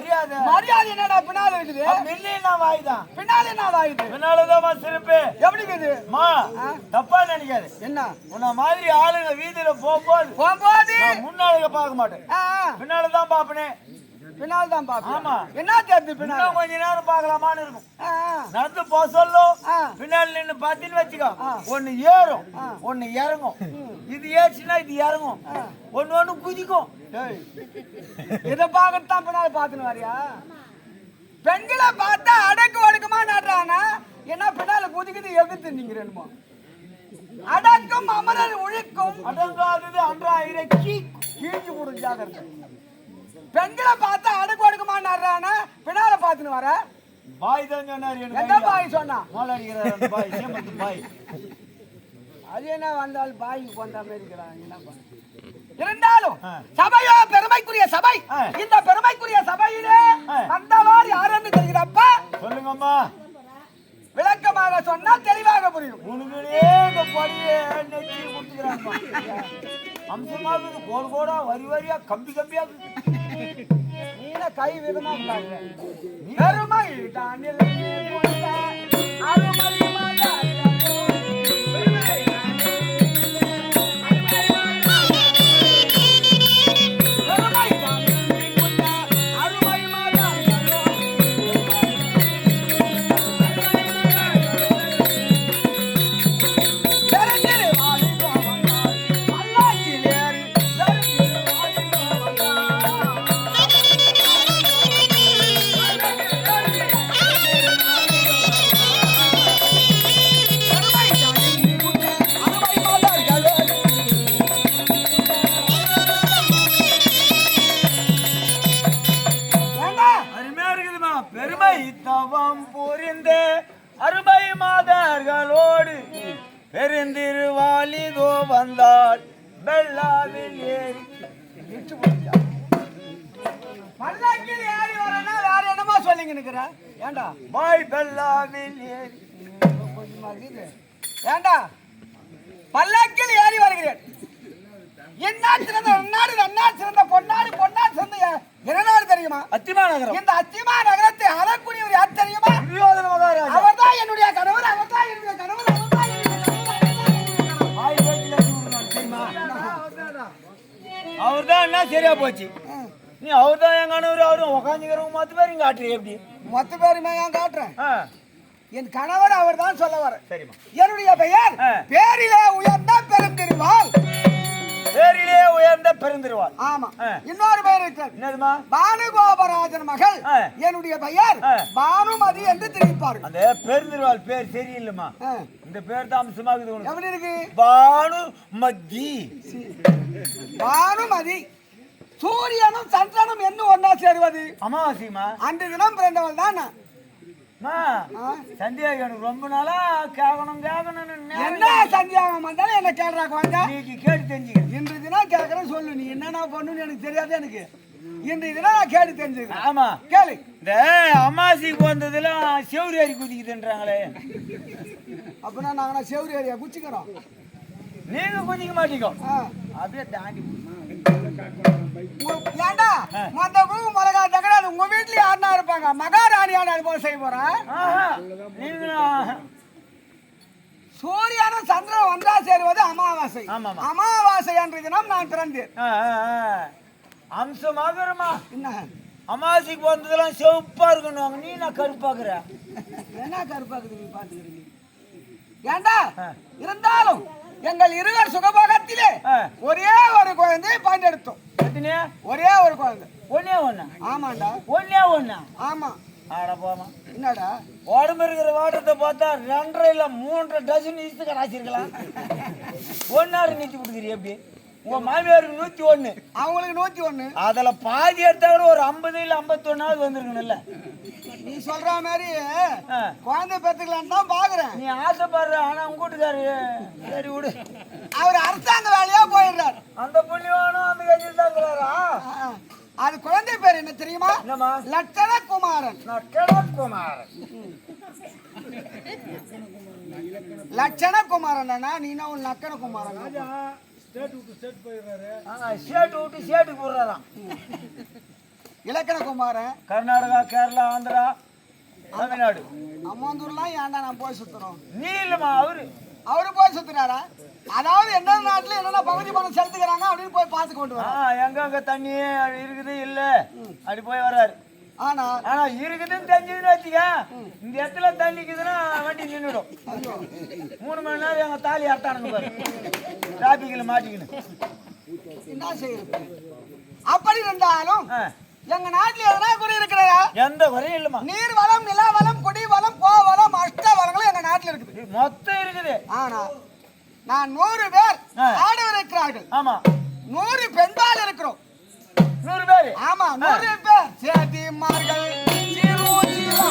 மரியாதை. மரியாதை என்னடா பின்னால இருக்குது? மில்லி என்ன வாயுதான் பின்னால என்ன வாயுது? பின்னாலதான் சிறப்பு எப்படி இருக்குது? மா தப்பா நினைக்காது. என்ன? உன்ன மாதிரி ஆளுங்க வீதியில போகும்போது போகும்போது? முன்னாளுங்க பார்க்க மாட்டேன். பின்னாலதான் பாப்பனே பின்னால் தான் பாப்பேன் ஆமா. என்ன தெரியுது பின்னால்? கொஞ்ச நேரம் பார்க்கலாமான்னு இருக்கும். நடந்து போக சொல்லும் ஆ. பின்னாடி நின்னு பாத்தீங்கன்னு வச்சுக்கோ. ஒண்ணு ஏறும் ஒண்ணு இறங்கும். இது ஏறுச்சுன்னா இது இறங்கும். ஒண்ணு ஒண்ணு குதிக்கும். இதை பார்க்கத்தான் பின்னால பார்த்துன்னு வரியா? பெண்களை பார்த்தா அடக்கு ஒடுக்கமா நடுறானா என்ன பின்னால குதிக்குது எதிர்த்து நீங்க ரெண்டுமா அடக்கும் அமரர் ஒழுக்கும் அடங்காதது அன்றாயிரம் கீ கீழ்ச்சி போடும் ஜாக்கிரதை. பெண்களை பார்த்தா அடக்கு ஒடுக்கமா நடுறானா பின்னால பார்த்துன்னு வர பாய் தான் சொன்னாரு ஐடியா. பாய் சொன்னா மோள அடிக்கிறாரு அந்த பாய் சேமத்து பாய் அது என்ன வந்தால் பாய்க்கு வந்த மாதிரி இருக்கிறாங்க என்ன பண்ண? இருந்தாலும். சபையோ பெருமைக்குரிய சபை. இந்த பெருமைக்குரிய சபையிலே ஆ. வந்தவாறு யாருன்னு தெரிகிறப்ப சொல்லுங்கம்மா விளக்கமாக சொன்னால் தெளிவாக புரியும் உனக்குனே இந்த பொடியை நெச்சி கொடுத்துக்கிறாங்கம்மா அம்சமாகுது கோடு கோடா வரி வரியா கம்பி கம்பியா நீன கை விதமா உள்ளாங்க. பெருமை தானில் அருமை அருமை மாதர்களோடு பெருந்திருவாலிதோ வந்தாள் வெள்ளாவில் ஏறி பல்லாக்கில் ஏறி வரேன்னா வேற என்னமா சொல்லிங்க நிக்கிற ஏண்டா? பாய் வெள்ளாவில் ஏறி ஏண்டா? பல்லாக்கில் ஏறி வருகிறேன். என்னாடு சிறந்த நன்னாடு நன்னாடு சிறந்த பொன்னாடு பொன்னாடு சிறந்த எ- என்னநாடு தெரியுமா? அத்திமா நகரம். இந்த அத்திமா நகரத்தை ஆளக்கூடியவர் யார் தெரியுமா? அவர்தான் என்னுடைய கணவர் அவர்தான் என்னுடைய கணவர் அவர்தான் என்ன சரியா போச்சு? நீ அவர்தான் என் கணவர் அவரும் உக்காந்துக்கிறவங்க மொத்த பேர் இங்க எப்படி? மொத்த பேருமே நான் காட்டுறேன். என் கணவர் அவர் தான் சொல்ல வர. சரிம்மா. என்னுடைய பெயர். பேரிலே உயர்ந்த பெருந்திருவாள் பேரிலே உயர்ந்த பெருந்திருவாள். ஆமா. இன்னொரு பெயர் இருக்கிறது என்னதுமா? பானுகோபராஜன் மகள். என்னுடைய பெயர். பானுமதி என்று தெரிவிப்பார்கள். அந்த பெருந்திருவாள் பேர் சரியில்லைம்மா. ஆ. இந்த பேர் உனக்கு. எப்படி இருக்கு? பானு மத்தி பானுமதி. சூரியனும் சந்திரனும் என்ன ஒன்னா சேருவது? அமாவாசைமா அன்று தினம் பிறந்தவள் தான் நான். அம்மா ஆ. சந்தியா எனக்கு ரொம்ப நாளா கேட்கணும் கேட்கணும்னு என்ன சந்தியாகம் வந்தாலும் என்ன கேள்றா குழந்தை? இன்னைக்கு கேட்டு தெரிஞ்சுக்கிறேன். இன்று தினம் கேட்கறேன் சொல்லு. நீ என்னென்ன பண்ணுன்னு எனக்கு தெரியாது எனக்கு. இன்று தினம் நான் கேட்டு தெரிஞ்சுக்கிறேன். ஆமா. கேளு. இந்த அமாவாசைக்கு வந்ததுலாம் செவ்வரி அரி குதிக்குதுன்றாங்களே. அப்படின்னா நாங்க செவ்வரி ஏரியா குச்சிக்கிறோம்? நீங்க குதிக்க மாட்டீங்க. அப்படியே தாண்டி ஏண்டா? மொத்த குழுக்கு மிளகா தகராது உங்க வீட்டுல யாருன்னா இருப்பாங்க? மகாராணியான அது போல செய்ய போறேன் சூரியனும் சந்திரன் ஒன்றா சேருவது அமாவாசை. அமாவாசை அன்று தினம் நான் பிறந்தேன். ஆ. அம்சமாகறமா என்ன? அமாவாசைக்கு வந்ததெல்லாம் செவப்பா இருக்கணும் நீ நான் கருப்பாக்குற? என்ன கருப்பாக்குது நீ பாத்துக்கிறீங்க ஏண்டா. இருந்தாலும் எங்கள் இருவர் சுகபோகத்திலே. ஒரே ஒரு குழந்தையை பயன்படுத்தோம் ஒரே ஒரு குழந்தை. ஒன்னே ஒண்ணா? ஆமாண்டா. ஒன்னே ஒண்ணா? ஆமா. ஆட போமா. என்னடா? உடம்பு இருக்கிற வாட்டத்தை பார்த்தா ரெண்டரை இல்ல மூன்றரை டசன் இசுக்க ராசிருக்கலாம் ஒன்னாரு நீச்சி கொடுக்குறீ எப்படி உங்க மாமியாருக்கு நூத்தி ஒண்ணு. அவங்களுக்கு நூத்தி ஒண்ணு. அதுல பாதி எடுத்தா கூட ஒரு ஐம்பது இல்ல ஐம்பத்தொன்னாவது வந்திருக்கணும்ல. நீ சொல்ற மாதிரி. குழந்தை பெற்றுக்கலான்னு தான் பாக்குறேன். நீ ஆசைப்படுற ஆனா உங்க வீட்டுக்காரு சரி விடு. அவர் அரசாங்க வேலையா போயிடுறார். அந்த புண்ணியவானும் அந்த கட்சியில் தான் ஆ. அது குழந்தை பேர் என்ன தெரியுமா? லட்சண குமாரன் கிழக்குமார் லட்சண குமாரன் நீனா உன் லக்கண குமாரன் சேட்டு விட்டு சேட்டுக்கு போடுறாராம். இலக்கண குமாரன் கர்நாடகா கேரளா ஆந்திரா. தமிழ்நாடு. அம்மாந்தூர்லாம் ஏன்டா நான் போய் சுத்துறோம்? நீ இல்லம்மா அவரு. அவரு போய் சுத்துறாரா? அதாவது எந்தெந்த நாட்டுல என்னென்ன பகுதி பணம் செலுத்துக்கிறாங்க அப்படின்னு போய் பார்த்து கொண்டு ஆ வர எங்க அங்க தண்ணி இருக்குது? இல்ல. அப்படி போய் வர்றாரு. ஆனா? ஆனா இருக்குதுன்னு தெரிஞ்சதுன்னு வச்சுக்க. இந்த இடத்துல தண்ணி இருக்குதுன்னா வண்டி நின்றுடும் மூணு மணி நேரம் எங்க தாலி அர்த்தானுங்க பாரு டிராபிக்ல மாட்டிக்கணும் என்ன செய்யுது அப்படி இருந்தாலும் எங்க நாட்டுல எதனா குறை இருக்கிறதா எந்த குறையும் இல்லம்மா. நீர் வளம் நில வளம் குடி வளம் போ வளம் அஷ்ட வளங்களும் எங்க நாட்டுல இருக்குது. மொத்தம் இருக்குது. ஆனா நான் நூறு பேர். ஆடவர் இருக்கிறார்கள் ஆமா. நூறு பெண்பால் இருக்கிறோம். நூறு பேரு? ஆமா நூறு பேர். சேதிமார்கள் ஜீரோ ஜீரோ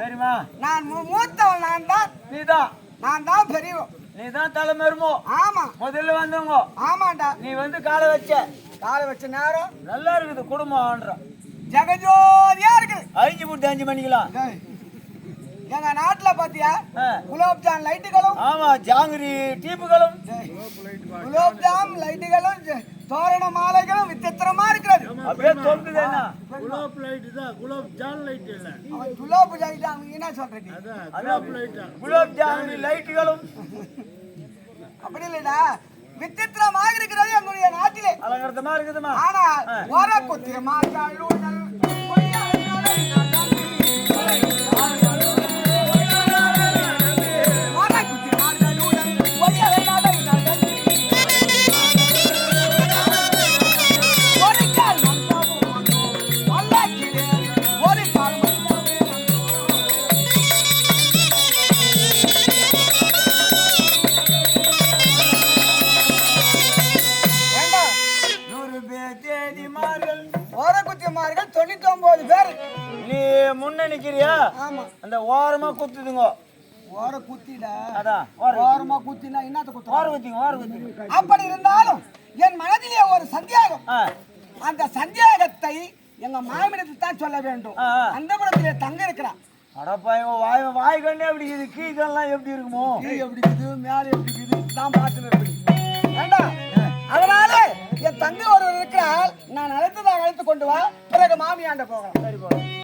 சரிம்மா நான் மூத்தவன் நான் தான். நீதான். நான் தான் பெரியவன். நீதான் தலைமருமோ ஆமா. முதல்ல வந்தவங்க ஆமாண்டா. நீ வந்து காலை வச்ச. காலை வச்ச நேரம். நல்லா இருக்குது குடும்பம் ஆன்ற ஜெகஜோதியா இருக்குது அஞ்சு புட்டு அஞ்சு மணிக்கலாம் எங்க நாட்டுல பாத்தியா. குலோப் ஜாம் லைட்டுகளும். ஆமா ஜாங்கிரி டீப்புகளும். குலோப் ஜாம் லைட்டுகளும் தோரண மாலைகளும் விசித்திரமா இருக்கிறது. அப்படியே என்ன? குலாப் லைட் தான் குலாப் ஜான் லைட் இல்ல. அவன் குலோப் ஜாம் என்ன சொல்றது? அதான் குலாப் லைட் குலோப் ஜாங்கிரி லைட்டுகளும் அப்படி இல்லடா. விசித்திரமாக இருக்கிறது எங்களுடைய நாட்டிலே. அலங்கரத்தமா இருக்குதுமா? ஆனால் ஆ. வர ஓரமா குத்துதுங்க ஓர குத்திடா. அதான் ஓரமா குத்தினா என்னத்த குத்துறா ஓர குத்திங்க ஓர குத்திங்க அப்படி இருந்தாலும் என் மனதிலே ஒரு சந்தேகம். அந்த சந்தேகத்தை எங்க மாமிடத்தில் தான் சொல்ல வேண்டும். அந்த புறத்திலே தங்க இருக்கிறான் அடப்பாயங்க வாய் வாய் கண்ணே எப்படி இது கீழெல்லாம் எப்படி இருக்குமோ? கீழே எப்படி இருக்குது? மேலே எப்படி இருக்குது? தான் பார்த்து இருக்குது? ஏண்டா? அதனால என் தங்கை ஒருவர் இருக்கிறாள் நான் அழைத்ததாக அழைத்து கொண்டு வா. பிறகு மாமியாண்ட போகலாம். சரி போலாம்.